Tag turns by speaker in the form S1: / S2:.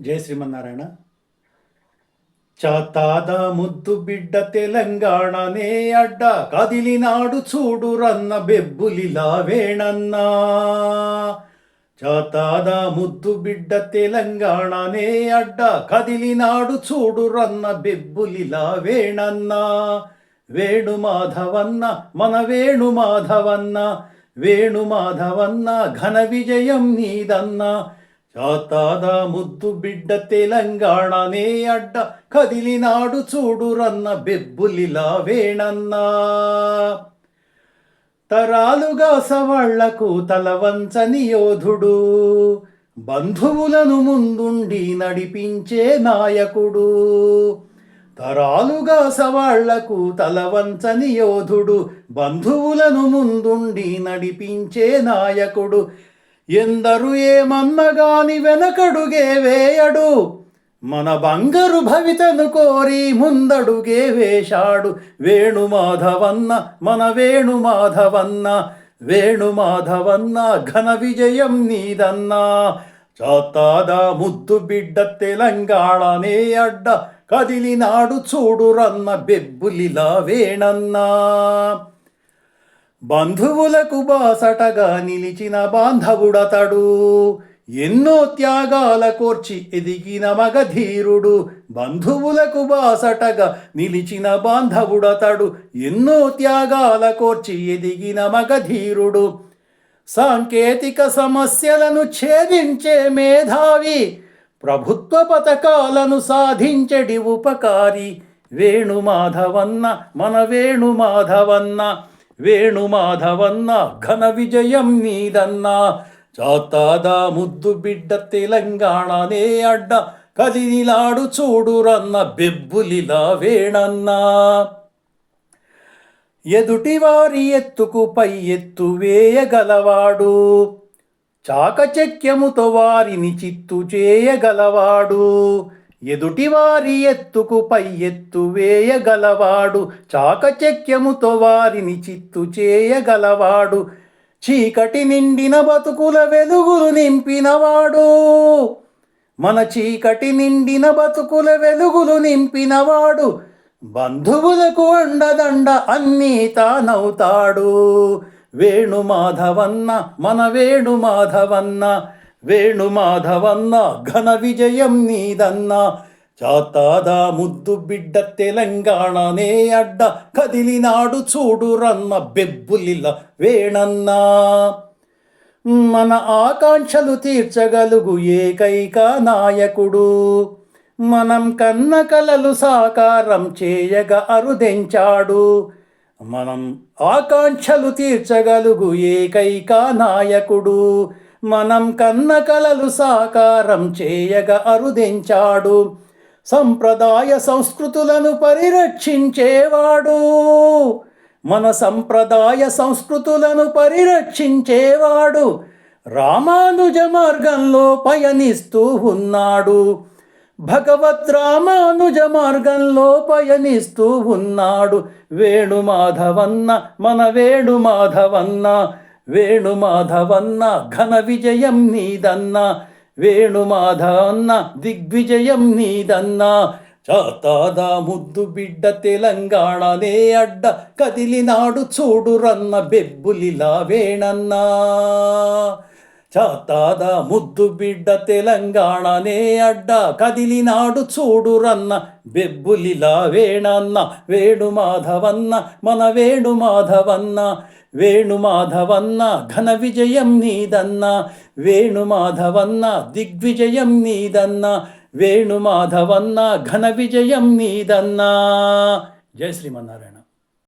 S1: జయ శ్రీమన్నారాయణ. చాతాద ముద్దు బిడ్డ తెలంగాణనే అడ్డ కదిలినాడు చూడు రన్న బెబ్బులిలా వేణన్నా. చాతాద ముద్దు బిడ్డ తెలంగాణనే అడ్డ కదిలినాడు చూడు రన్న బెబ్బులిలా వేణన్నా. వేణు మాధవన్న మన వేణు మాధవన్న వేణు మాధవన్న ఘన విజయం నీదన్నా. చాతాద ముద్దు బిడ్డ తెలంగాణనే అడ్డ కదిలినాడు చూడురన్న బెబ్బులిలా వేణన్నా. తరాలుగా సవాళ్ళకు తలవంచని యోధుడు బంధువులను ముందుండి నడిపించే నాయకుడు. తరాలుగా సవాళ్ళకు తలవంచని యోధుడు బంధువులను ముందుండి నడిపించే నాయకుడు ఎందరు ఏమన్నగాని వెనకడుగే వేయడు మన బంగారు భవితను కోరి ముందడుగే వేశాడు. వేణుమాధవన్న మన వేణుమాధవన్న వేణుమాధవన్న ఘన విజయం నీదన్నా. చాతాదా ముద్దు బిడ్డ తెలంగాణనే అడ్డ కదిలినాడు చూడురన్న బెబ్బులిలా వేణన్నా. బంధువులకు బాసటగా నిలిచిన బాంధవుడతడు. ఎన్నో త్యాగాల కోర్చి ఎదిగిన మగధీరుడు. బంధువులకు బాసటగా నిలిచిన బాంధవుడతడు. ఎన్నో త్యాగాల కోర్చి ఎదిగిన మగధీరుడు. సాంకేతిక సమస్యలను ఛేదించే మేధావి. ప్రభుత్వ పథకాలను సాధించడి ఉపకారి. వేణుమాధవన్న మన వేణుమాధవన్న. వేణుమాధవన్న ఘన విజయం నీదన్నా చాతాదా ముద్దు బిడ్డ తెలంగాణనే అడ్డ కదిలాడు చూడురన్న బెబ్బులిలా వేణన్నా. ఎదుటివారి ఎత్తుకు పై ఎత్తు వేయగలవాడు చాకచక్యముతో వారిని చిత్తు చేయగలవాడు ఎదుటివారి ఎత్తుకు పై ఎత్తు వేయగలవాడు చాకచక్యముతో వారిని చిత్తు చేయగలవాడు చీకటి నిండిన బతుకుల వెలుగులు నింపినవాడు. మన చీకటి నిండిన బతుకుల వెలుగులు నింపినవాడు బంధువులకు అండదండ అన్నీ తానవుతాడు. వేణుమాధవన్న మన వేణుమాధవన్న వేణుమాధవన్న ఘన విజయం నీదన్నా చాతాదా ముద్దు బిడ్డ తెలంగాణనే అడ్డ కదిలినాడు చూడు రన్న బెబ్బులిల వేణన్నా. మన ఆకాంక్షలు తీర్చగలుగు ఏకైక నాయకుడు. మనం కన్న కలలు సాకారం చేయగ అరుదెంచాడు. మనం ఆకాంక్షలు తీర్చగలుగు ఏకైక నాయకుడు. మనం కన్న కలలు సాకారం చేయగ అరుదించాడు. సంప్రదాయ సంస్కృతులను పరిరక్షించేవాడు. మన సంప్రదాయ సంస్కృతులను పరిరక్షించేవాడు. రామానుజ మార్గంలో పయనిస్తూ ఉన్నాడు. భగవద్ రామానుజ మార్గంలో పయనిస్తూ ఉన్నాడు. వేణుమాధవన్న మన వేణుమాధవన్న వేణుమాధవన్న ఘన విజయం నీదన్నా వేణుమాధవన్న దిగ్విజయం నీదన్న. చాతాదా ముద్దు బిడ్డ తెలంగాణనే అడ్డ కదిలినాడు చూడురన్న బెబ్బులిలా వేణన్నా. చాతాద ముద్దు బిడ్డ తెలంగాణనే అడ్డ కదిలినాడు చూడు రన్న బెబ్బులిలా వేణన్న వేణు మాధవన్న మన వేణు మాధవన్న వేణు మాధవన్న ఘన విజయం నీదన్న వేణు మాధవన్న దిగ్విజయం నీదన్న వేణు మాధవన్న ఘన విజయం నీదన్న. జయ శ్రీమన్నారాయణ.